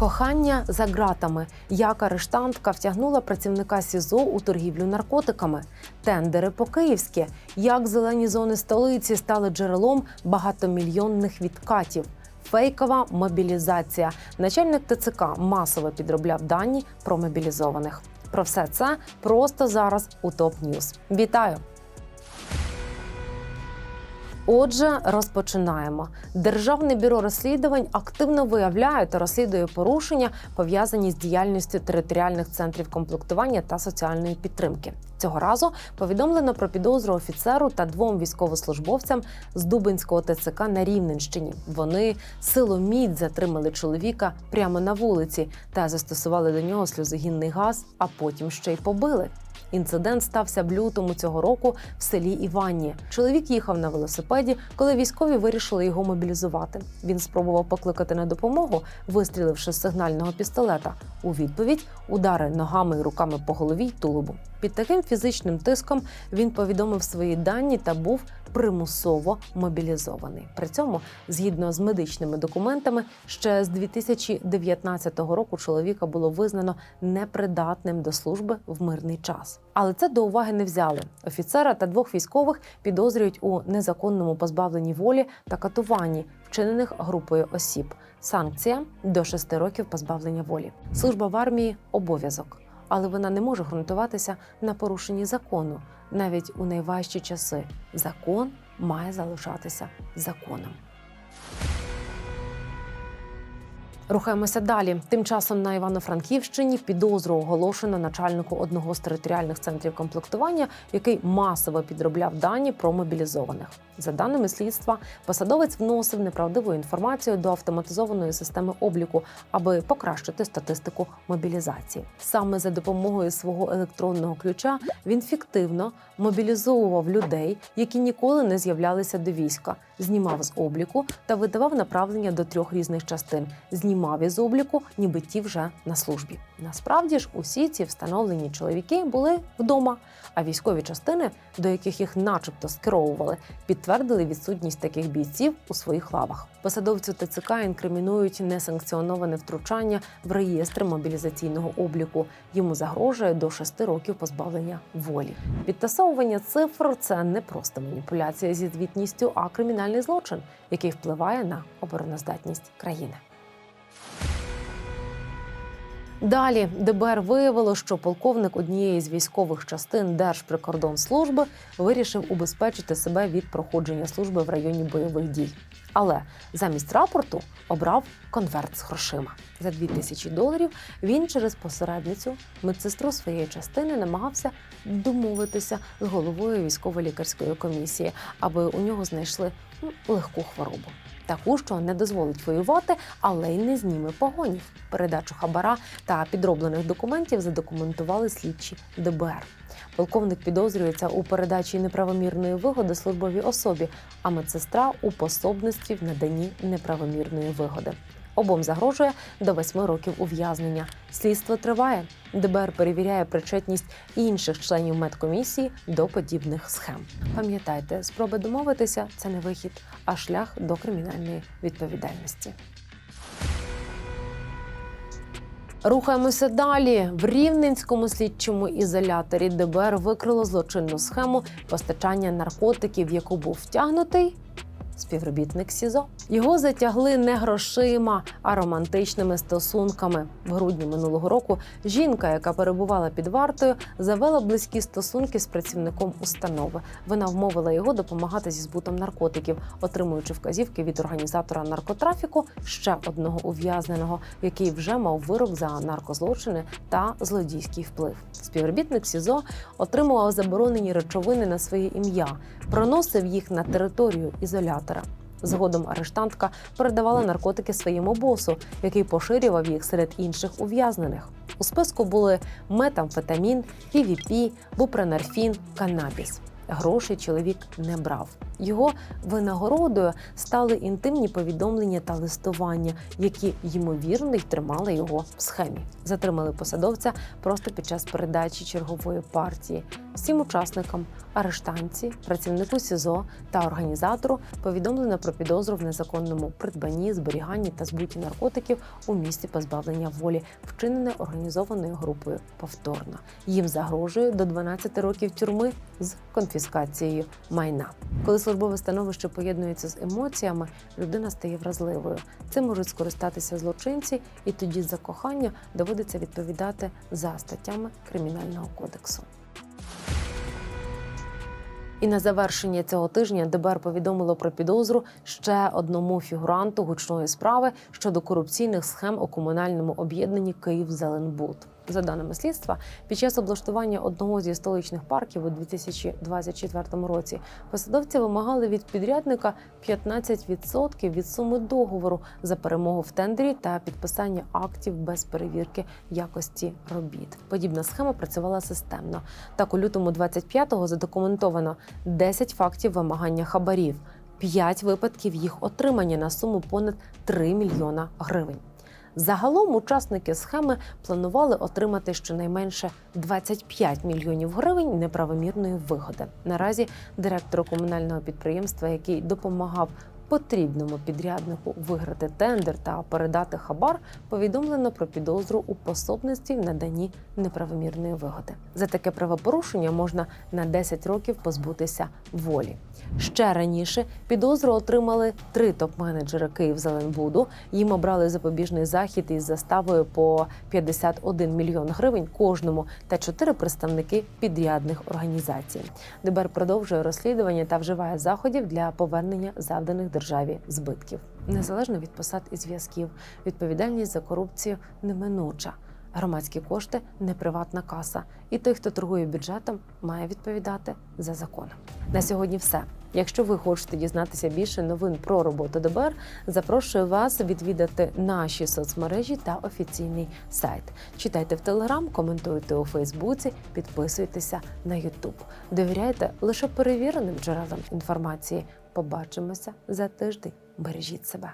Кохання за ґратами. Як арештантка втягнула працівника СІЗО у торгівлю наркотиками, тендери по-київськи, як зелені зони столиці стали джерелом багатомільйонних відкатів. Фейкова мобілізація. Начальник ТЦК масово підробляв дані про мобілізованих. Про все це просто зараз у топ Ньюз. Вітаю! Отже, розпочинаємо. Державне бюро розслідувань активно виявляє та розслідує порушення, пов'язані з діяльністю територіальних центрів комплектування та соціальної підтримки. Цього разу повідомлено про підозру офіцеру та двом військовослужбовцям з Дубинського ТЦК на Рівненщині. Вони силоміць затримали чоловіка прямо на вулиці та застосували до нього сльозогінний газ, а потім ще й побили. Інцидент стався в лютому цього року в селі Іванні. Чоловік їхав на велосипеді, коли військові вирішили його мобілізувати. Він спробував покликати на допомогу, вистріливши з сигнального пістолета. У відповідь удари ногами і руками по голові й тулубу. Під таким фізичним тиском він повідомив свої дані та був примусово мобілізований. При цьому, згідно з медичними документами, ще з 2019 року чоловіка було визнано непридатним до служби в мирний час. Але це до уваги не взяли. Офіцера та двох військових підозрюють у незаконному позбавленні волі та катуванні, вчинених групою осіб. Санкція до 6 років позбавлення волі. Служба в армії обов'язок, але вона не може ґрунтуватися на порушенні закону. Навіть у найважчі часи закон має залишатися законом. Рухаємося далі. Тим часом на Івано-Франківщині підозру оголошено начальнику одного з територіальних центрів комплектування, який масово підробляв дані про мобілізованих. За даними слідства, посадовець вносив неправдиву інформацію до автоматизованої системи обліку, аби покращити статистику мобілізації. Саме за допомогою свого електронного ключа він фіктивно мобілізовував людей, які ніколи не з'являлися до війська, знімав з обліку та видавав направлення до трьох різних частин. Знімав із обліку, ніби ті вже на службі. Насправді ж усі ці встановлені чоловіки були вдома, а військові частини, до яких їх, начебто, скеровували, підтвердили відсутність таких бійців у своїх лавах. Посадовцю ТЦК інкримінують несанкціоноване втручання в реєстр мобілізаційного обліку. Йому загрожує до 6 років позбавлення волі. Підтасовування цифр це не просто маніпуляція зі звітністю, а кримінальний злочин, який впливає на обороноздатність країни. Далі ДБР виявило, що полковник однієї з військових частин Держприкордонслужби вирішив убезпечити себе від проходження служби в районі бойових дій. Але замість рапорту обрав конверт з грошима. За 2000 доларів він через посередницю, медсестру своєї частини, намагався домовитися з головою військово-лікарської комісії, аби у нього знайшли ну, легку хворобу. Таку, що не дозволить воювати, але й не зніме погонів. Передачу хабара та підроблених документів задокументували слідчі ДБР. Полковник підозрюється у передачі неправомірної вигоди службовій особі, а медсестра у пособництві в наданні неправомірної вигоди. Обом загрожує до восьми років ув'язнення. Слідство триває. ДБР перевіряє причетність інших членів медкомісії до подібних схем. Пам'ятайте, спроби домовитися це не вихід, а шлях до кримінальної відповідальності. Рухаємося далі. В Рівненському слідчому ізоляторі ДБР викрило злочинну схему постачання наркотиків, в яку був втягнутий співробітник СІЗО. Його затягли не грошима, а романтичними стосунками. В грудні минулого року жінка, яка перебувала під вартою, завела близькі стосунки з працівником установи. Вона вмовила його допомагати зі збутом наркотиків, отримуючи вказівки від організатора наркотрафіку ще одного ув'язненого, який вже мав вирок за наркозлочини та злодійський вплив. Співробітник СІЗО отримував заборонені речовини на своє ім'я, проносив їх на територію ізолятора. Згодом арештантка передавала наркотики своєму босу, який поширював їх серед інших ув'язнених. У списку були метамфетамін, PVP, бупренорфін, канабіс. Грошей чоловік не брав. Його винагородою стали інтимні повідомлення та листування, які ймовірно й тримали його в схемі. Затримали посадовця просто під час передачі чергової партії. Всім учасникам, арештанці, працівнику СІЗО та організатору повідомлено про підозру в незаконному придбанні, зберіганні та збуті наркотиків у місті позбавлення волі, вчинене організованою групою повторно. Їм загрожує до 12 років тюрми з конфіскацією майна. Коли службове становище поєднується з емоціями, людина стає вразливою. Цим можуть скористатися злочинці, і тоді за кохання доводиться відповідати за статтями Кримінального кодексу. І на завершення цього тижня ДБР повідомило про підозру ще одному фігуранту гучної справи щодо корупційних схем у комунальному об'єднанні Київ-Зеленбуд. За даними слідства, під час облаштування одного зі столичних парків у 2024 році посадовці вимагали від підрядника 15% від суми договору за перемогу в тендері та підписання актів без перевірки якості робіт. Подібна схема працювала системно. Так, у лютому 25-го задокументовано 10 фактів вимагання хабарів, 5 випадків їх отримання на суму понад 3 мільйона гривень. Загалом учасники схеми планували отримати щонайменше 25 мільйонів гривень неправомірної вигоди. Наразі директору комунального підприємства, який допомагав потрібному підряднику виграти тендер та передати хабар, повідомлено про підозру у пособництві в наданні неправомірної вигоди. За таке правопорушення можна на 10 років позбутися волі. Ще раніше підозру отримали три топ-менеджери Київзеленбуду. Їм обрали запобіжний захід із заставою по 51 мільйон гривень кожному та чотири представники підрядних організацій. ДБР продовжує розслідування та вживає заходів для повернення завданих державі збитків. Незалежно від посад і зв'язків, відповідальність за корупцію неминуча. Громадські кошти не приватна каса, і той, хто торгує бюджетом, має відповідати за законом. На сьогодні все. Якщо ви хочете дізнатися більше новин про роботу ДБР, запрошую вас відвідати наші соцмережі та офіційний сайт. Читайте в Телеграм, коментуйте у Фейсбуці, підписуйтеся на Ютуб. Довіряйте лише перевіреним джерелам інформації. Побачимося за тиждень. Бережіть себе.